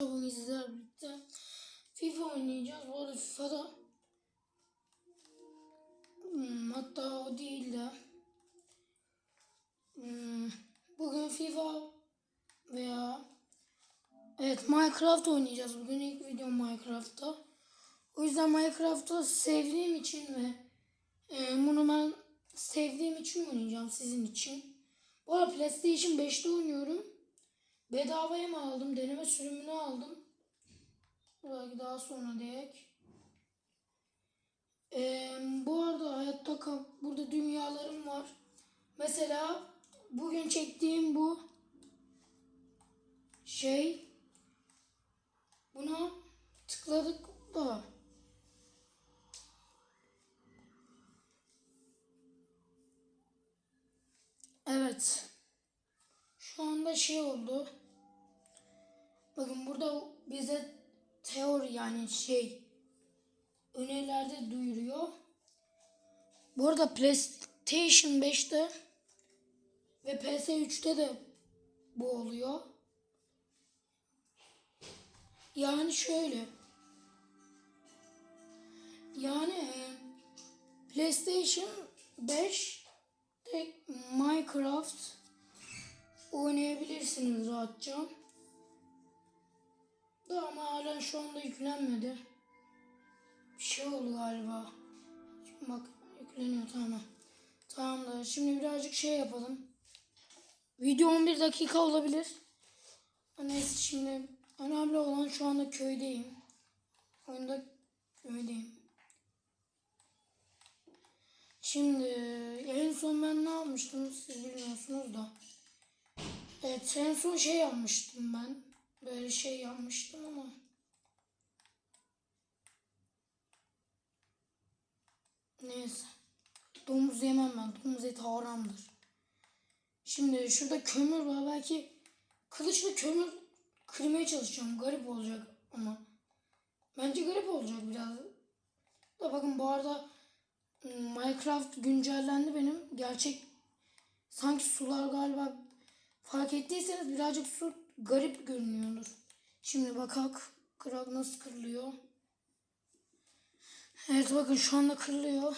Sizlerle birlikte FIFA oynayacağız. Bu arada FIFA'da hmm, hatta o değil de hmm, bugün FIFA veya evet Minecraft oynayacağız. Bugün ilk video Minecraft'ta. O yüzden Minecraft'ı sevdiğim için ve e, bunu ben sevdiğim için oynayacağım sizin için. Bu arada PlayStation 5'te oynuyorum. Bedavaya mı aldım? Deneme sürümünü aldım. Belki daha sonra diyek. Ee, bu arada hayatta kal burada dünyalarım var. Mesela bugün çektiğim bu şey buna tıkladık da Evet. Anda şey oldu. Bakın burada bize teori yani şey önerilerde duyuruyor. Bu arada PlayStation 5'te ve PS3'te de bu oluyor. Yani şöyle. Yani e, PlayStation 5 tek Minecraft oynayabilirsiniz rahatça. Da ama hala şu anda yüklenmedi. Bir şey oldu galiba. Şimdi bak yükleniyor tamam. Tamamdır. Şimdi birazcık şey yapalım. Video 11 dakika olabilir. Neyse şimdi önemli olan şu anda köydeyim. Oyunda köydeyim. Şimdi en son ben ne yapmıştım siz bilmiyorsunuz da. Evet en son şey yapmıştım ben. Böyle şey yapmıştım ama. Neyse. Domuz yemem ben. Domuz eti haramdır. Şimdi şurada kömür var. Belki kılıçla kömür kırmaya çalışacağım. Garip olacak ama. Bence garip olacak biraz. Da bakın bu arada Minecraft güncellendi benim. Gerçek sanki sular galiba fark ettiyseniz birazcık su garip görünüyordur. Şimdi bakak kırak nasıl kırılıyor. Evet bakın şu anda kırılıyor.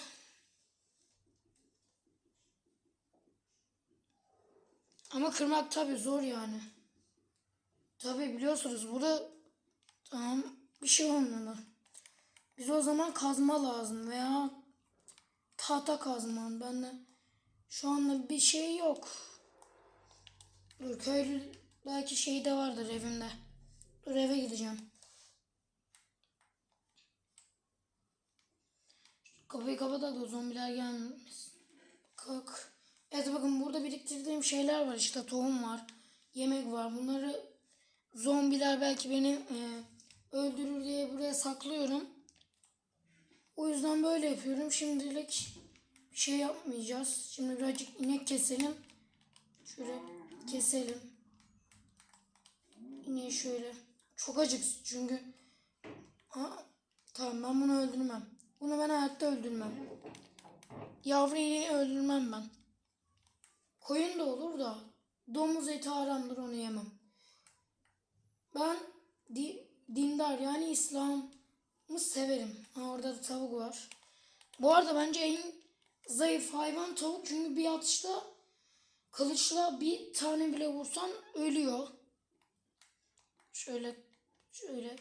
Ama kırmak tabi zor yani. Tabi biliyorsunuz burada tamam bir şey olmuyor. Bize o zaman kazma lazım veya tahta kazman. Bende şu anda bir şey yok. Dur köylü belki şey de vardır evimde. Dur eve gideceğim. Şu kapıyı kapatalım da zombiler gelmesin. Kalk. Evet bakın burada biriktirdiğim şeyler var. İşte tohum var. Yemek var. Bunları zombiler belki beni e, öldürür diye buraya saklıyorum. O yüzden böyle yapıyorum. Şimdilik şey yapmayacağız. Şimdi birazcık inek keselim. Şöyle keselim. İneği şöyle. Çok acık çünkü. Ha, tamam ben bunu öldürmem. Bunu ben hayatta öldürmem. Yavru öldürmem ben. Koyun da olur da domuz eti haramdır onu yemem. Ben di, dindar yani İslam'ı severim. Ha, orada da tavuk var. Bu arada bence en zayıf hayvan tavuk çünkü bir atışta kılıçla bir tane bile vursan ölüyor. Şöyle şöyle